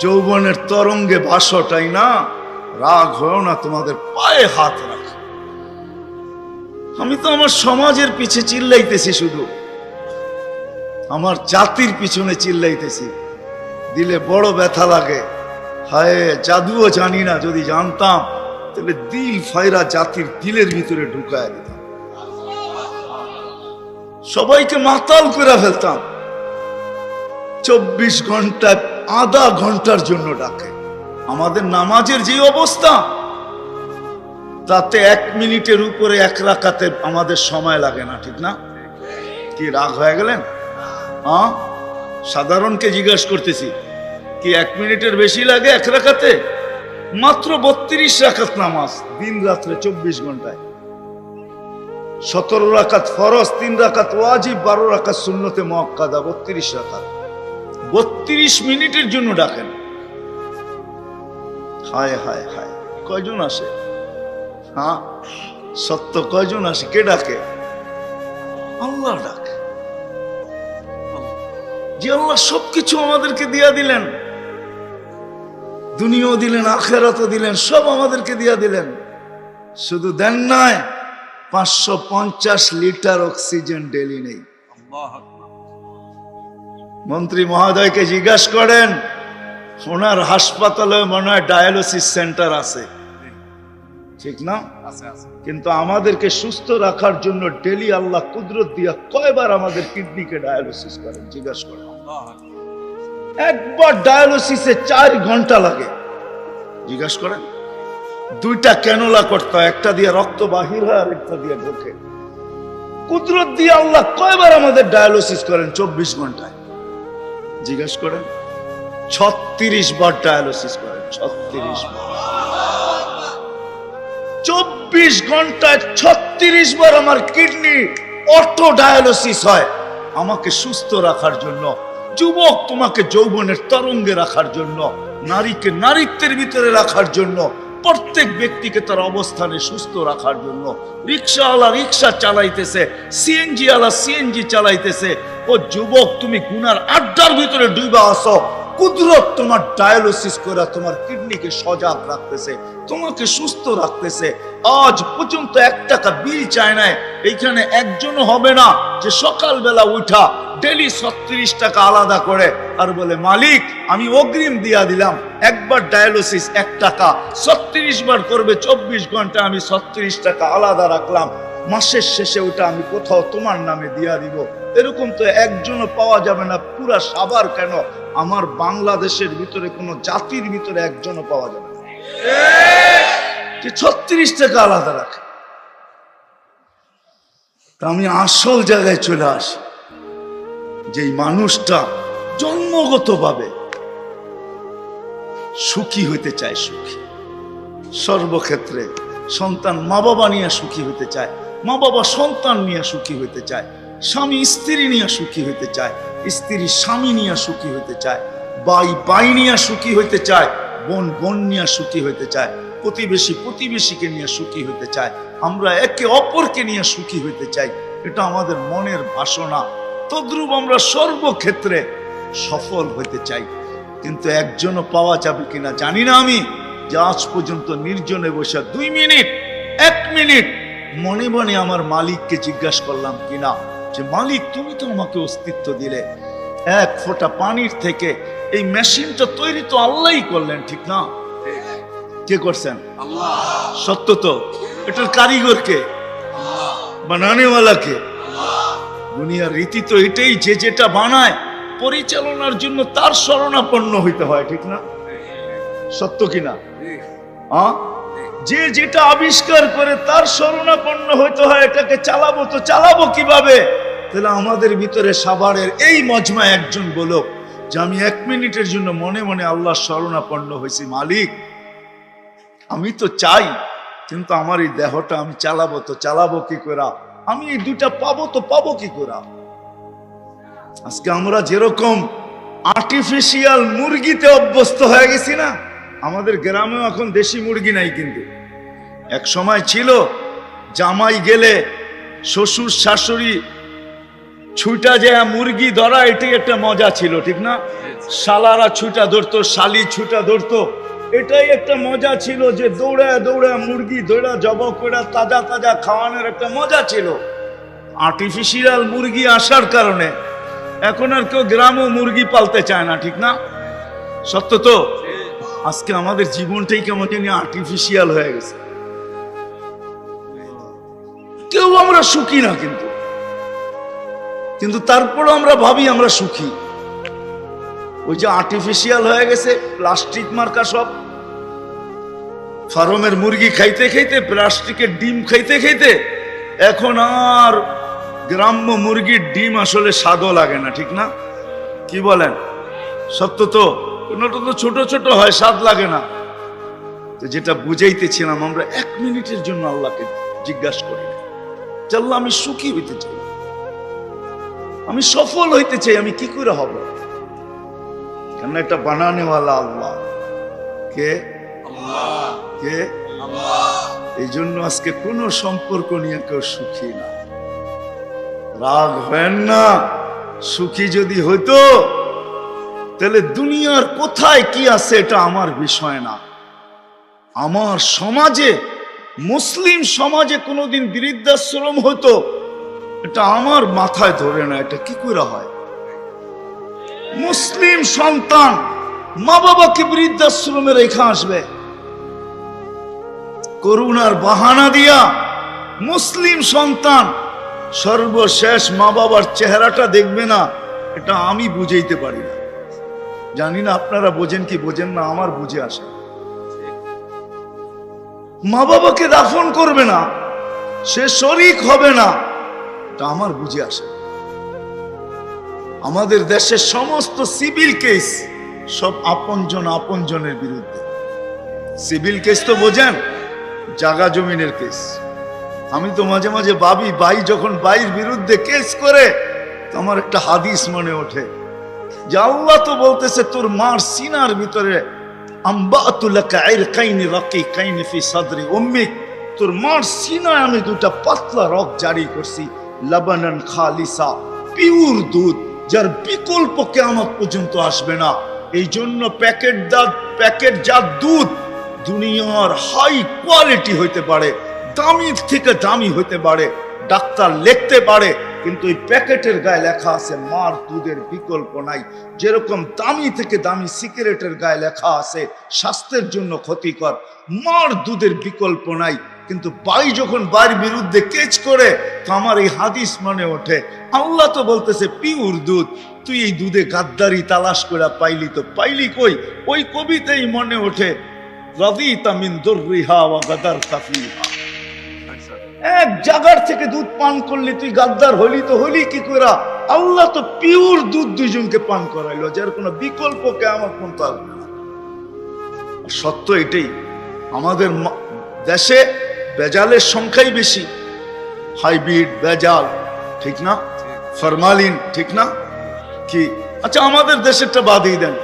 যৌবনের তরঙ্গে বাসটাই না, রাগ হয়েও না তোমাদের পায়ে হাত রাখ। আমি তো আমার সমাজের পিছে চিল্লাইতেছি শুধু। আমার জাতির পিছনে চিল্লাইতেছি। দিলে বড় ব্যথা লাগে। হায়, জাদুও জানি না, যদি জানতাম, তাহলে দিল ফায়রা জাতির দিলের ভিতরে ঢুকায় দিতাম। সবাইকে মাতাল করে ফেলতাম। চব্বিশ ঘন্টায় আধা ঘণ্টার জন্য ডাকে। আমাদের নামাজের যে অবস্থা, তাতে এক মিনিটের উপরে এক রাখাতে আমাদের সময় লাগে না, ঠিক না? কি রাগ হয়ে গেলেন? সাধারণকে জিজ্ঞাসা করতেছি, কি এক মিনিটের বেশি লাগে এক রাখাতে মাত্র বত্রিশ রাখাত নামাজ, দিন রাত্রে চব্বিশ ঘন্টায়। সতেরো রাকাত ফরজ, তিন রাকাত ওয়াজিব, বারো রাকাত শূন্যতে মক্কাদা বত্রিশ রাকাত। বত্রিশ মিনিটের জন্য ডাকেন। হায় হায় হায়, কয়জন আসে? হ্যাঁ সত্য কয়জন আসে? কে ডাকে? আল্লাহ ডাকে। যে আল্লাহ সবকিছু আমাদেরকে দিয়া দিলেন, দুনিয়াও দিলেন, আখেরাতও দিলেন, সব আমাদেরকে দিয়া দিলেন। শুধু দেন নয় পাঁচশো লিটার অক্সিজেন ডেলি নেই। মন্ত্রী মহোদয়কে জিজ্ঞাসা করেন ওনার হাসপাতালে মনে হয় ডায়ালিসিস সেন্টার আছে। ঠিক না? কিন্তু আমাদেরকে সুস্থ রাখার জন্য ডেলি আল্লাহ কুদরত দিয়া কয়বার আমাদের কিডনিকে ডায়ালিসিস করেন জিজ্ঞাসা করেন। একবার ডায়ালিসিসে চার ঘণ্টা লাগে জিজ্ঞাসা করেন। দুইটা ক্যানোলা করতে হয় একটা দিয়ে রক্ত বাহির হয় আর একটা দিয়ে ঢোকে। কুদরত দিয়ে আল্লাহ কয়বার আমাদের ডায়ালিসিস করেন চব্বিশ ঘন্টায়। জিজ্ঞেস করেন, ছত্রিশ বার ডায়ালিসিস করেন, ছত্রিশ বার। চব্বিশ ঘন্টায় ছত্রিশ বার আমার কিডনি অটো ডায়ালিসিস হয়। আমাকে সুস্থ রাখার জন্য, যুবক তোমাকে যৌবনের তরঙ্গে রাখার জন্য, নারীকে নারীত্বের ভিতরে রাখার জন্য প্রত্যেক ব্যক্তিকে তার অবস্থানে সুস্থ রাখার জন্য রিক্সাওয়ালা রিক্সা চালাইতেছে, সিএনজিওয়ালা সিএনজি চালাইতেছে। ও যুবক, তুমি গুনার আড্ডার ভিতরে ডুবা আসো কুদরত তোমার ডায়ালিসিস করে তোমার কিডনিকে সজাগ রাখতেছে, তোমাকে সুস্থ রাখতেছে। আজ পর্যন্ত এক টাকা বিল চায় নাই, এইখানে একজনও হবে না যে সকালবেলা উঠা ডেলি ছত্রিশ টাকা আলাদা করে আর বলে, মালিক, আমি অগ্রিম দিয়া দিলাম, একবার ডায়ালিসিস এক টাকা, ছত্রিশ বার করবে চব্বিশ ঘণ্টা, আমি ছত্রিশ টাকা আলাদা রাখলাম। মাসের শেষে ওটা আমি কোথাও তোমার নামে দিয়া দিব। এরকম তো একজনও পাওয়া যাবে না, পুরা সাবার কেন? আমার বাংলাদেশের ভিতরে কোনো জাতির ভিতরে একজনও পাওয়া যাবে না। ছত্রিশ টাকা আলাদা রাখে। তা আমি আসল জায়গায় চলে আসি। যে এই মানুষটা জন্মগতভাবে সুখী হইতে চায় সুখী। সর্বক্ষেত্রে সন্তান মা বাবা নিয়ে সুখী হইতে চায়। মা বাবা সন্তান নিয়ে সুখী হইতে চায়, স্বামী স্ত্রী নিয়ে সুখী হইতে চায়, স্ত্রী স্বামী নিয়ে সুখী হইতে চায় বাই বাই নিয়ে সুখী হইতে চায়, বোন বোন নিয়ে সুখী হইতে চায়, প্রতিবেশী প্রতিবেশীকে নিয়ে সুখী হইতে চায়, আমরা একে অপরকে নিয়ে সুখী হইতে চাই, এটা আমাদের মনের বাসনা। তদ্রুপ আমরা সর্বক্ষেত্রে সফল হইতে চাই, কিন্তু একজনও পাওয়া যাবে কিনা জানি না আমি, যে আজ পর্যন্ত নির্জনে বসে দুই মিনিট, এক মিনিট মনে মনে আমার মালিককে জিজ্ঞাসা করলাম কিনা যে মালিক তুমি তো আমাকে অস্তিত্ব দিলে। এক ফোঁটা পানির থেকে এই মেশিনটা তৈরি তো আল্লাহই করলেন ঠিক না? কে করছেন? সত্য তো? এটার কারিগর কে বানানেওয়ালা কে দুনিয়ার রীতি তো এটাই যে যেটা বানায় পরিচালনার জন্য তার শরণাপন্ন হইতে হয় ঠিক না? সত্য কিনা আ? যে যেটা আবিষ্কার করে তার শরণাপন্ন হইতে হয়, এটাকে চালাবো তো চালাবো কীভাবে? তাহলে আমাদের ভিতরে সাভারের এই মজমায় একজন বলো যে আমি এক মিনিটের জন্য মনে মনে আল্লাহ শরণাপন্ন হয়েছি, মালিক। আমি তো চাই, কিন্তু আমার এই দেহটা আমি চালাবো তো চালাবো কি করে? আমি এই দুইটা পাবো তো পাবো কি করে? আজকে আমরা যেরকম আর্টিফিশিয়াল মুরগিতে অভ্যস্ত হয়ে গেছি না, আমাদের গ্রামেও এখন দেশি মুরগি নাই কিন্তু। এক সময় ছিল জামাই গেলে শ্বশুর শাশুড়ি ছুটা যে মুরগি ধরা এটাই একটা মজা ছিল ঠিক না? শালারা ছুটা ধরতো শালি ছুটা ধরতো এটাই একটা মজা ছিল যে দৌড়ে দৌড়ে মুরগি দৌড়া জব করে তাজা তাজা খাওয়ানোর একটা মজা ছিল। আর্টিফিশিয়াল মুরগি আসার কারণে এখন আর কেউ গ্রামও মুরগি পালতে চায় না ঠিক না? সত্য তো? আজকে আমাদের জীবনটাই কেমন জানি আর্টিফিশিয়াল হয়ে গেছে। কেউ আমরা সুখী না কিন্তু। কিন্তু তারপরও আমরা ভাবি আমরা সুখী। ওই যে আর্টিফিশিয়াল হয়ে গেছে প্লাস্টিক মার্কা সব। ফার্মের মুরগি খাইতে খাইতে, প্লাস্টিকের ডিম খাইতে খাইতে, এখন আর গ্রাম্য মুরগির ডিম আসলে স্বাদও লাগে না, ঠিক না? কি বলেন? সত্য তো? কোনোটা তো ছোট ছোট হয়, স্বাদ লাগে না। তো যেটা বুঝাইতেছিলাম আমরা, এক মিনিটের জন্য আল্লাহকে জিজ্ঞাসা করি না আল্লাহ আমি সুখী হইতে চাই। আমি সফল হইতে চাই, আমি কি করে হব? কেন এটা বানানেওয়ালা আল্লাহ? কে? কে? এই জন্য আজকে কোনো সম্পর্ক নিয়ে কেউ সুখী না। রাগ হয় না, সুখী যদি হইতো, তাহলে দুনিয়ার কোথায় কি আছে এটা আমার বিষয় না। আমার সমাজে মুসলিম সমাজে কোনোদিন বৃদ্ধাশ্রম হতো? এটা আমার মাথায় ধরে না, এটা কি করে হয়? মুসলিম সন্তান মা বাবাকে বৃদ্ধাশ্রমে রেখে আসবে। করুণার বাহানা দিয়া মুসলিম সন্তান সর্বশেষ মা বাবার চেহারাটা দেখবে না, এটা আমি বুঝাইতে পারি না। জানি না আপনারা বোঝেন কি বোঝেন না, আমার বুঝে আসে। মা বাবাকে দাফন করবে না, সে শরিক হবে না, এটা আমার বুঝে আসে। আমাদের দেশের সমস্ত সিভিল কেস সব আপনজন আপনজনের বিরুদ্ধে। সিভিল কেস তো বোঝেন, জাগা জমিনের কেস। আমি তো মাঝে মাঝে ভাবি বাই যখন বাইর বিরুদ্ধে কেস করে আমার একটা হাদিস মনে ওঠে। যে আল্লাহ তো বলতেছে, তোর মার সিনার ভিতরে তোর মার সিনায় আমি দুটা পাতলা রক জারি করছি। লবণন খালিসা, পিওর দুধ, যার বিকল্প কেমন পর্যন্ত আসবে না। এই জন্য প্যাকেট দাঁত প্যাকেট জাত দুধ দুনিয়ার হাই কোয়ালিটি হইতে পারে, দামি থেকে দামি হইতে পারে। ডাক্তার লিখতে পারে কিন্তু ওই প্যাকেটের গায়ে লেখা আছে, মার দুধের বিকল্প নাই। যেরকম দামি থেকে দামি সিগারেটের গায়ে লেখা আছে, স্বাস্থ্যের জন্য ক্ষতিকর। মার দুধের বিকল্প নাই। কিন্তু বাই যখন বাড়ির বিরুদ্ধে কেচ করে, তো আমার এই হাদিস মনে ওঠে। আল্লাহ তো বলতেছে পিউর দুধ, তুই এই দুধে গাদ্দারি তালাশ করে পাইলি তো পাইলি কই? ওই কবিতাই মনে ওঠে রবি মিন দুর্রিহা ওয়া গাদার তাফিহা এক জায়গার থেকে দুধ পান করলি, তুই গাদ্দার হলি তো হলি কি করা আল্লাহ তো পিওর দুধ দুইজনকে পান করাইলো, যার কোনো বিকল্প কেমন পর্যন্ত আসবে না সত্য এটাই, আমাদের দেশে বেজালের সংখ্যাই বেশি। হাইব্রিড, বেজাল, ঠিক না? ফরমালিন, ঠিক না? কি? আচ্ছা আমাদের দেশেরটা বাদই দেন।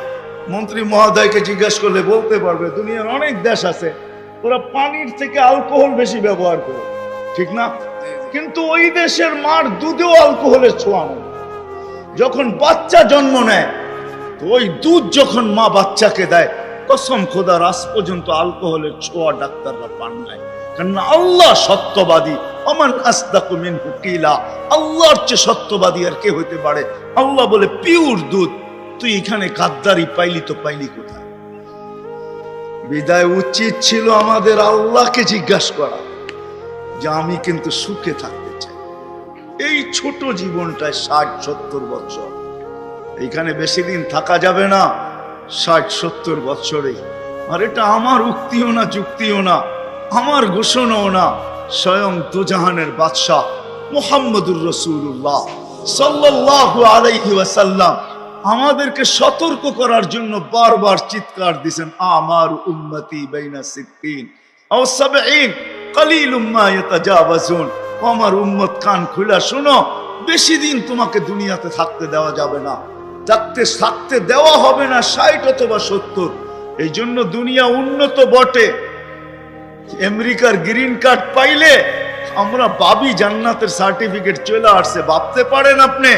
মন্ত্রী মহোদয়কে জিজ্ঞাসা করলে বলতে পারবে, দুনিয়ার অনেক দেশ আছে, ওরা পানির থেকে অ্যালকোহল বেশি ব্যবহার করে। ঠিক না? কিন্তু ওই দেশের মার দুধেও অ্যালকোহলের ছোঁয়ানো যখন বাচ্চা জন্ম নেয়, তো ওই দুধ যখন মা বাচ্চাকে দেয়, কসম খোদা রাস পর্যন্ত অ্যালকোহলের ছোঁয়া ডাক্তাররা পান নাই। কারণ আল্লাহ সত্যবাদী। অমান আস্তাকু মিন হুকিলা আল্লাহর চেয়ে সত্যবাদী আর কে হইতে পারে? আল্লাহ বলে পিওর দুধ। তুই এখানে গাদ্দারি পাইলি তো পাইলি কোথায়? বিদায় উচিত ছিল আমাদের আল্লাহকে জিজ্ঞাসা করা। যে আমি কিন্তু সুখে থাকতে চাই। এই ছোট জীবনটায় ষাট সত্তর বছর এইখানে বেশি দিন থাকা যাবে না। ষাট সত্তর বছরে, আর এটা আমার উক্তিও না, যুক্তিও না, আমার ঘোষণাও না, স্বয়ং দুজাহানের বাদশাহ মোহাম্মদুর রসুল্লাহ সাল্লাল্লাহু আলাইহি ওয়াসাল্লাম আমাদেরকে সতর্ক করার জন্য বারবার চিৎকার দিছেন আমার উম্মতি বাইনা সিদ্দিন আমার উম্মত কান খুলা শোনো, বেশি দিন তোমাকে দুনিয়াতে থাকতে দেওয়া যাবে না। থাকতে থাকতে দেওয়া হবে না ষাট অথবা সত্তর। এই জন্য দুনিয়া উন্নত বটে। আমেরিকার গ্রিন কার্ড পাইলে আমরা বাবি জান্নাতের সার্টিফিকেট চলে আসছে, ভাবতে পারেন আপনি।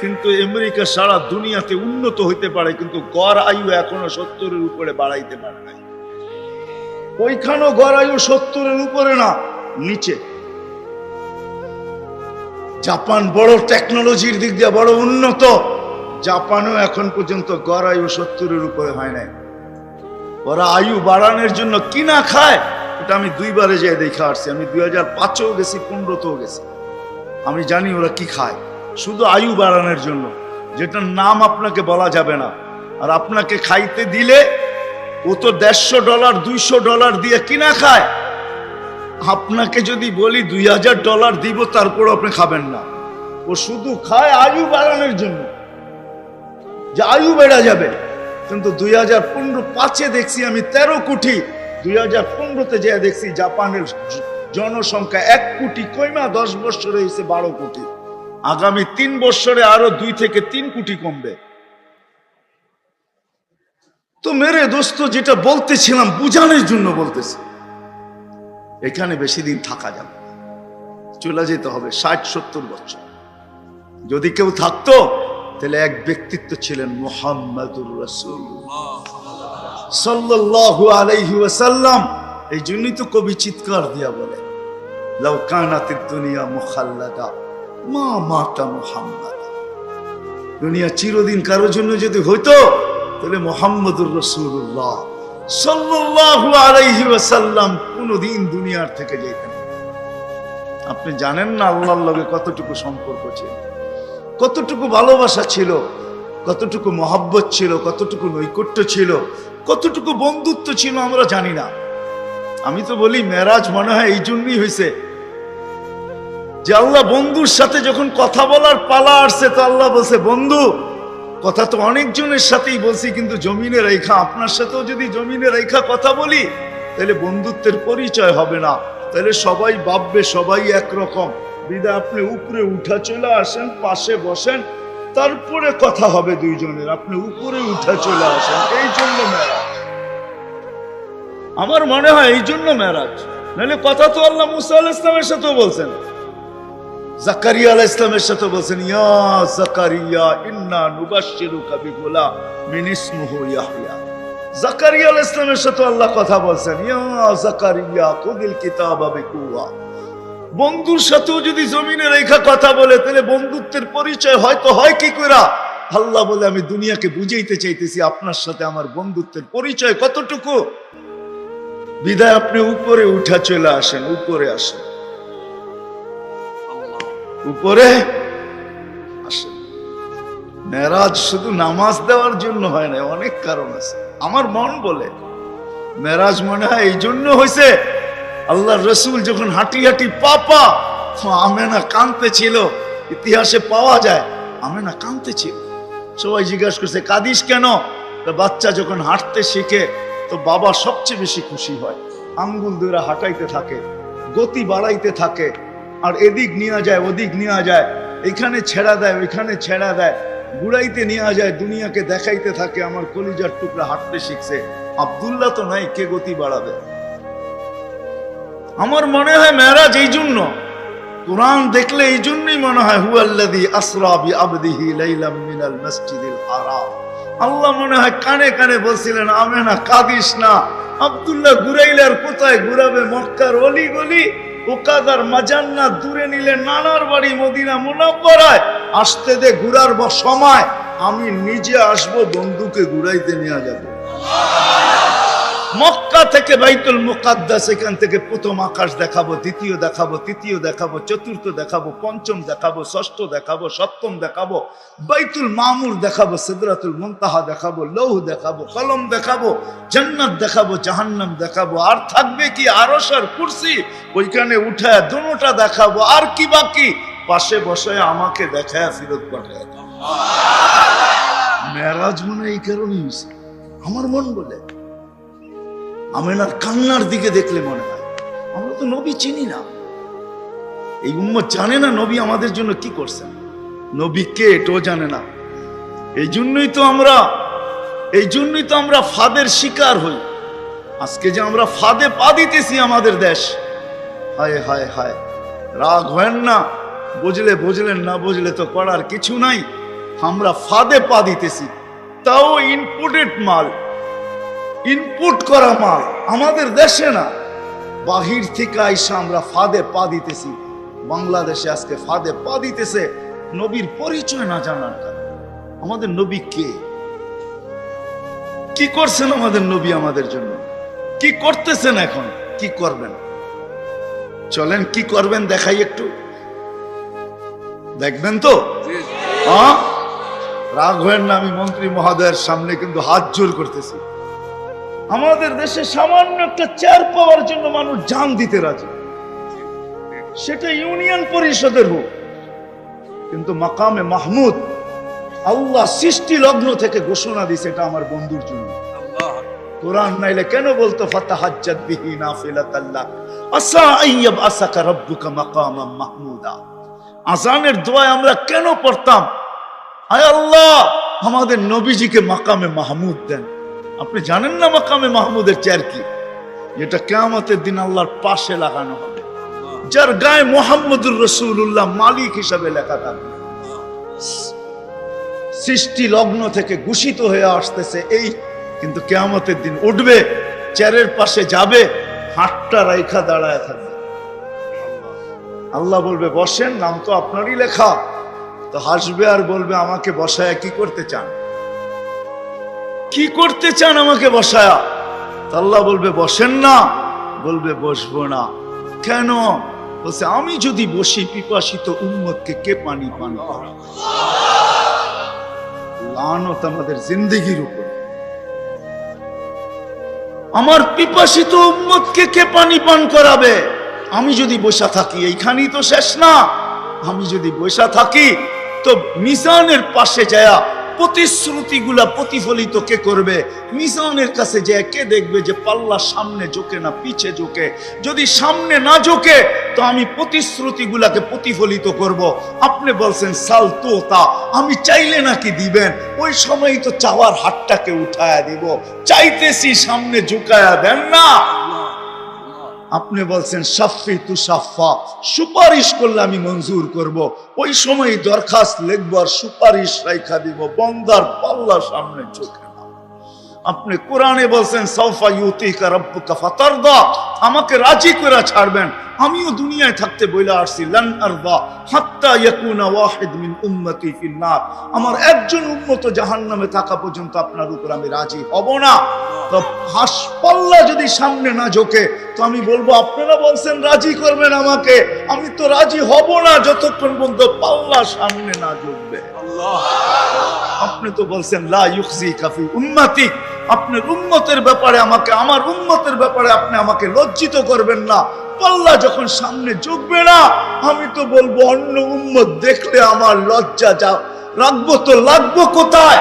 কিন্তু আমেরিকা সারা দুনিয়াতে উন্নত হইতে পারে, কিন্তু গড় আয়ু এখনও সত্তরের উপরে বাড়াইতে পারে নাই। ওইখানেও গড় আয়ু সত্তরের উপরে না, নিচে। জাপান বড় টেকনোলজির দিক দিয়ে বড় উন্নত, জাপানও এখন পর্যন্ত গড় আয়ু সত্তরের উপরে হয় নাই। ওরা আয়ু বাড়ানোর জন্য কি না খায়, এটা আমি দুইবারে যেয়ে দেখে আসছি। আমি দুই হাজার পাঁচেও গেছি, পনেরোতেও গেছি। আমি জানি ওরা কি খায়। শুধু আয়ু বাড়ানোর জন্য, যেটার নাম আপনাকে বলা যাবে না। আর আপনাকে খাইতে দিলে ও তো দেড়শো ডলার, দুইশো ডলার দিয়ে কিনা খায়। আপনাকে যদি বলি দুই হাজার ডলার দিব তারপর আপনি খাবেন না। ও শুধু খায় আয়ু বাড়ানোর জন্য। যে আয়ু বেড়া যাবে। কিন্তু দুই হাজার পনেরো পাঁচে দেখছি আমি তেরো কোটি। দুই হাজার পনেরোতে যে দেখছি জাপানের জনসংখ্যা এক কোটি, কইমা দশ বছরে হয়েছে বারো কোটি। আগামী তিন বছরে আরও দুই থেকে তিন কোটি কমবে। তো মেরে দোস্ত, যেটা বলতেছিলাম বুঝানোর জন্য বলতেছি। এখানে বেশি দিন থাকা যাবে চলে যেতে হবে ষাট সত্তর বছর। যদি কেউ থাকতো, তাহলে এক ব্যক্তিত্ব ছিলেন মোহাম্মদুর রসুল সাল্লাল্লাহু আলাইহি ওয়াসাল্লাম, এই জন্যই তো কবি চিৎকার দিয়া বলে, লাউ কানাতিদ দুনিয়া মুখাল্লাদা, মা মাতা মুহাম্মদ। দুনিয়া চিরদিন কারোর জন্য যদি হইতো তাহলে মোহাম্মদুর রসুল্লাহ সাল্লাল্লাহু আলাইহি দুনিয়ার থেকে যেতেন আপনি জানেন না আল্লাহর লগে কতটুকু সম্পর্ক ছিল, কতটুকু ভালোবাসা ছিল, কতটুকু মহাব্বত ছিল, কতটুকু নৈকট্য ছিল, কতটুকু বন্ধুত্ব ছিল আমরা জানি না। আমি তো বলি, মেরাজ মনে হয় এই জন্যই হয়েছে যে আল্লাহ বন্ধুর সাথে যখন কথা বলার পালা আসছে, তো আল্লাহ বলছে, বন্ধু কথা তো অনেকজনের সাথেই বলছি, কিন্তু জমিনে রেখা, আপনার সাথেও যদি জমিনে রেখা কথা বলি, তাহলে বন্ধুত্বের পরিচয় হবে না। তাহলে সবাই ভাববে সবাই একরকম। বিদা আপনি উপরে উঠা চলে আসেন, পাশে বসেন, তারপরে কথা হবে দুইজনের। আপনি উপরে উঠা চলে আসেন, এই জন্য মেরাজ আমার মনে হয় এই জন্য মেরাজ নাহলে কথা তো আল্লাহ মুসা আল ইসলামের সাথেও বলছেন। জাকারিয়া আলাহ ইসলামের সাথে বলছেন, ইয়া জাকারিয়া, ইন্না নুবাশশিরুকা বিগুলা মিন ইসমুহু ইয়াহইয়া। জাকারিয়া আলাহ ইসলামের সাথে আল্লাহ কথা বলছেন, ইয়া জাকারিয়া খুদিল কিতাবা বিকুয়া। বন্ধুর সাথেও যদি জমিনে রেখা কথা বলে, তাহলে বন্ধুত্বের পরিচয় হয়তো হয় কি কইরা? আল্লাহ বলে, আমি দুনিয়াকে বুঝাইতে চাইতেছি, আপনার সাথে আমার বন্ধুত্বের পরিচয় কতটুকু? বিদায়, আপনি উপরে উঠা চলে আসেন, উপরে আসেন। উপরে আসেন মেরাজ শুধু নামাজ দেওয়ার জন্য হয় না, অনেক কারণ আছে। আমার মন বলে, মেরাজ মনে হয় এই জন্য হয়েছে, আল্লাহ রসুল যখন হাঁটি হাঁটি পাপা আমেনা কানতে ছিল, ইতিহাসে পাওয়া যায়, আমেনা কানতে ছিল। সবাই জিজ্ঞাসা করছে, কাদিস কেন? বাচ্চা যখন হাঁটতে শিখে, তো বাবা সবচেয়ে বেশি খুশি হয়। আঙ্গুল ধরে হাঁটাইতে থাকে, গতি বাড়াইতে থাকে আর এদিক নেওয়া যায়, ওদিক নেওয়া যায়। এখানে ছেড়া দেয়, ওইখানে ছেড়া দেয়। গুড়াইতে নেওয়া যায়, দুনিয়াকে দেখাইতে থাকে, আমার কলিজার টুকরা হাঁটতে শিখছে। আব্দুল্লাহ তো নাই, কে গতি বাড়াবে? আমার মনে হয় মেরাজ এই জন্য। কোরআন দেখলে এই জন্যই মনে হয় হুয়াল্লাদি আসরা বি আবদিহি লাইলাম মিনাল মসজিদিল হারাম। আল্লাহ মনে হয় কানে কানে বলছিলেন, আমেনা, কাদিস না। আব্দুল্লাহ ঘুরাইলে আর কোথায় ঘুরাবে? মক্কার অলি গলি ওকাদার মাজান্না দূরে নিলে নানার বাড়ি মদিনা মুনাব্বরায়। আসতে দে ঘুরার সময়, আমি নিজে আসব বন্ধুকে ঘুরাইতে নিয়ে যাব। মক্কা থেকে বাইতুল মুকাদ্দাস এখান থেকে প্রথম আকাশ দেখাবো দ্বিতীয় দেখাবো তৃতীয় দেখাবো চতুর্থ দেখাবো পঞ্চম দেখাবো ষষ্ঠ দেখাবো সপ্তম দেখাবো বাইতুল মামুর দেখাবো সিদরাতুল মুনতাহা দেখাবো লৌহ দেখাবো কলম দেখাবো জান্নাত দেখাবো জাহান্নাম দেখাবো আর থাকবে কি আরসার কুরসি? ওইখানে উঠায় দুটা দেখাবো আর কি বাকি? পাশে বসে আমাকে দেখায় ফিরত পাঠায়। মেরাজ মনে এই কারণেই আমার মন বলে। আমেনার কান্নার দিকে দেখলে মনে হয়। আমরা তো নবী চিনি না। এই উম্মত জানে না নবী আমাদের জন্য কি করছেন। নবী কে এটাও জানে না। এই জন্যই তো আমরা এই জন্যই তো আমরা ফাদের শিকার হই। আজকে যে আমরা ফাদে পা দিতেছি আমাদের দেশ। হায় হায় হায়। রাগ হয় না। বুঝলে, বুঝলেন, না বুঝলে তো করার কিছু নাই। আমরা ফাঁদে পা দিতেছি। তাও ইনপুটেড মাল। ইনপুট করা মাল আমাদের দেশে না। বাহির থেকে আইসা আমরা ফাঁদে পা দিতেছি। বাংলাদেশে আজকে ফাঁদে পা দিতেছে। নবীর পরিচয় না জানার কারণে। আমাদের নবী কে? কি করছেন আমাদের নবী আমাদের জন্য? কি করতেছেন এখন? কি করবেন? চলেন কি করবেন দেখাই একটু। দেখবেন তো? রাগ হয়েন না আমি মন্ত্রী মহোদয়ের সামনে কিন্তু হাত জোর করতেছি। আমাদের দেশে সামান্য একটা চেয়ার পাওয়ার জন্য মানুষ জান দিতে রাজি। সেটা ইউনিয়ন পরিষদের হোক। কিন্তু মাকামে মাহমুদ আল্লাহ সৃষ্টি লগ্ন থেকে ঘোষণা দিছে এটা আমার বন্ধুর জন্য। কোরআন নাইলে কেন বলতো ফাতাহাজ্জাত বিহি নাফিলাতাল্লাহ। আসা আইয়াব আসাকা রাব্বুকা মাকামাম মাহমুদা। আজানের দোয়ায় আমরা কেন পড়তাম? আয় আল্লাহ আমাদের নবীজিকে মাকামে মাহমুদ দেন। আপনি জানেন না মাকামে মাহমুদের চেয়ার কি? যেটা কেয়ামতের দিন আল্লাহর পাশে লাগানো হবে। যার গায়ে মোহাম্মদুর রসুল্লাহ মালিক হিসাবে লেখা থাকবে সৃষ্টি লগ্ন থেকে ঘোষিত হয়ে আসতেছে এই, কিন্তু কেয়ামতের দিন উঠবে, চেয়ারের পাশে যাবে, হাতটা রাইখা দাঁড়ায় থাকবে। আল্লাহ বলবে, বসেন, নাম তো আপনারই লেখা। তো হাসবে আর বলবে, আমাকে বসায় কি করতে চান? কি করতে চান আমাকে বসায়া? আল্লাহ বলবে, বসেন না। বলবে, বসবো না। কেন? বলছে, আমি যদি বসি, পিপাসিত উম্মতকে কে পানি পান লানত আমাদের জিন্দগির উপর। আমার পিপাসিত উম্মতকে কে পানি পান করাবে? আমি যদি বসা থাকি, এইখানেই তো শেষ না। আমি যদি বসা থাকি, তো মিজানের পাশে যায়া প্রতিশ্রুতিগুলা প্রতিফলিত কে করবে? মিজানের কাছে যে কে দেখবে যে পাল্লা সামনে জোকে না পিছে ঝোঁকে। যদি সামনে না জোকে তো আমি প্রতিশ্রুতিগুলাকে প্রতিফলিত করব। আপনি বলছেন, সাল তো তা, আমি চাইলে নাকি দিবেন? ওই সময়ই তো চাওয়ার হাতটাকে উঠায়া দিব। চাইতেছি সামনে ঝুঁকায়া দেন না। আপনি বলছেন সাফি তু সাফা সুপারিশ করলে আমি মঞ্জুর করব। ওই সময় দরখাস্ত লিখব আর সুপারিশ রাইখা দিব, বন্দার পাল্লা সামনে চোখে। আপনি কোরআনে বলছেন রাব্বুকা ফাতারদা, আমাকে রাজি করে ছাড়বেন, আমিও দুনিয়ায় থাকতে বইলা আসছি উম্মতি আমার একজন উম্মত জাহান্নামে থাকা পর্যন্ত আপনার উপর আমি রাজি হব না। তো হাসপাল্লা যদি সামনে না ঝোঁকে, তো আমি বলব, আপনারা বলছেন রাজি করবেন আমাকে, আমি তো রাজি হব না, যতক্ষণ পর্যন্ত পাল্লা সামনে না ঝুঁকবে। আপনি তো বলছেন, লা কাফি আপনার উম্মতের ব্যাপারে আমাকে, আমার উন্মতের ব্যাপারে আপনি আমাকে লজ্জিত করবেন না। পাল্লা যখন সামনে ঝুঁকবে না, আমি তো বলব, অন্য উন্মত দেখলে আমার লজ্জা যা, রাখব তো, লাগবো কোথায়?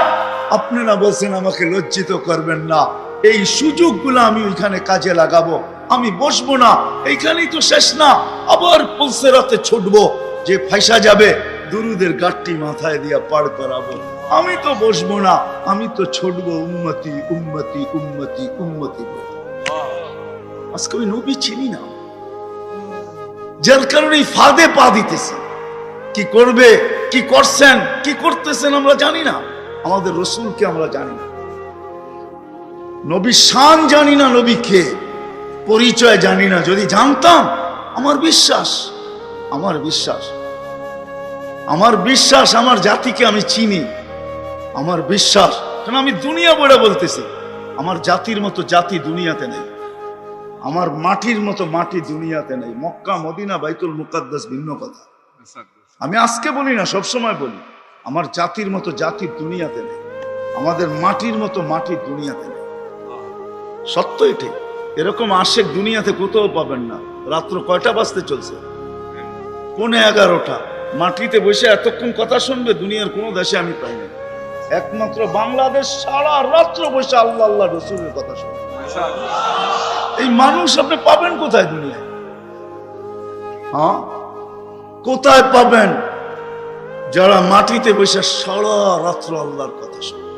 আপনি না বলছেন, আমাকে লজ্জিত করবেন না। এই সুযোগগুলো আমি ওইখানে কাজে লাগাবো। আমি বসবো না। এইখানেই তো শেষ না। আবার পুলসেরাতে ছুটবো। যে ফাইসা যাবে, দুরুদের গাঠটি মাথায় দিয়া পার করাবো। আমি তো বসবো না, আমি তো ছুটবো উন্মতি উন্মতি উন্মতি উন্মতি আজকে ওই নবী চিনি না। যার কারণে ফাঁদে পা দিতেছে। কি করবে, কি করছেন, কি করতেছেন আমরা জানি না। আমাদের রসুলকে আমরা জানি না। নবী শান জানি না নবী কে, পরিচয় জানি না। যদি জানতাম, আমার বিশ্বাস আমার বিশ্বাস আমার বিশ্বাস, আমার জাতিকে আমি চিনি। আমার বিশ্বাস। কারণ আমি দুনিয়া বলে বলতেছি? আমার জাতির মতো জাতি দুনিয়াতে নেই। আমার মাটির মতো মাটি দুনিয়াতে নেই। মক্কা মদিনা বাইতুল মুকাদ্দাস ভিন্ন কথা। আমি আজকে বলি না সবসময় বলি আমার জাতির মতো জাতি দুনিয়াতে নেই। আমাদের মাটির মতো মাটি দুনিয়াতে নেই। সত্য এটাই এরকম আশেক দুনিয়াতে কোথাও পাবেন না। রাত্র কয়টা বাজতে চলছে? পৌনে এগারোটা। মাটিতে বসে এতক্ষণ কথা শুনবে দুনিয়ার কোনো দেশে আমি পাইনি। একমাত্র বাংলাদেশ সারা রাত্র বসে আল্লাহ আল্লাহ রসুলের কথা শোনে। এই মানুষ আপনি পাবেন কোথায় দুনিয়ায়? হ্যাঁ? কোথায় পাবেন? যারা মাটিতে বসে সারা রাত্র আল্লাহর কথা শুনে।